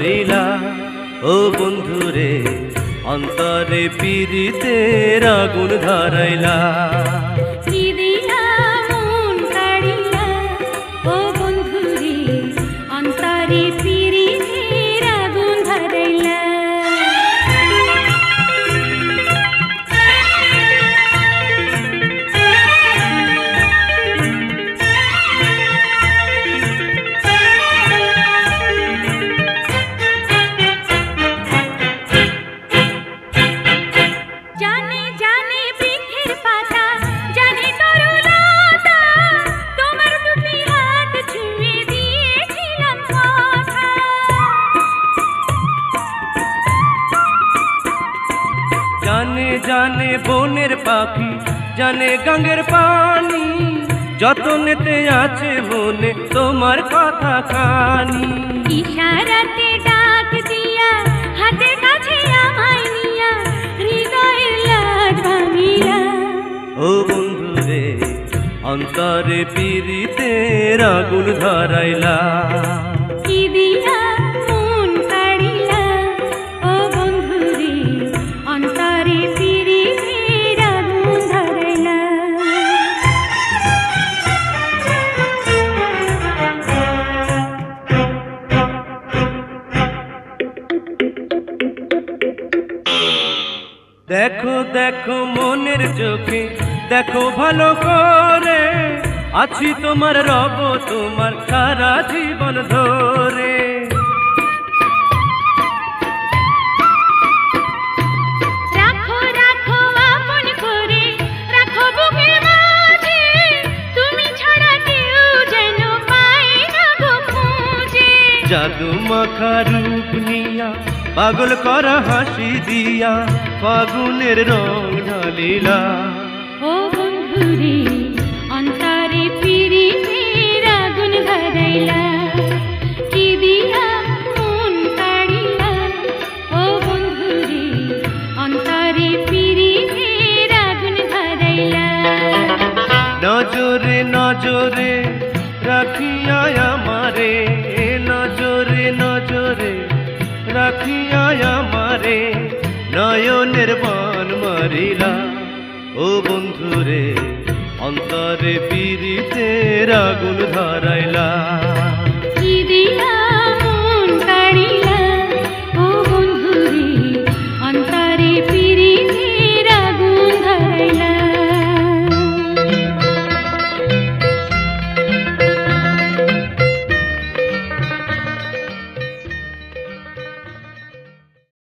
পারিলা ও বন্ধুরে অন্তরে পীড়িতের আগুন ধরাইলা। জানে বনের পাখি জানে গাঙ্গের পানি। যতনেতে আছে মনে তোমার কথা খানি ইশারাতে ডাক দিয়া হাতের কাছে আমায় নিয়া হৃদয়ের লাজ ভাঙিলা ও বন্ধুরে অন্তরে পিরিতে আগুন ধরাইলা। দেখো দেখো মনের চোখে দেখো ভালো করে। আছি তোমার রব তোমার সারা জীবন ধরে। জাদু মাখা রূপ নিয়া পাগল করা হাসি দিয়া ফাগুনের রং ঢালিলা। ও বন্ধুরে অন্তরে পিরিতের আগুন ধরাইলা কি দিয়া মন কাড়িলা? ও বন্ধুরে অন্তরে পিরিতের আগুন ধরাইলা। নজরে নজরে রাখিয়া রাখিয়া আমারে নয়নের বান মারিলা। ও বন্ধুরে অন্তরে পিরিতে আগুন ধরাইলা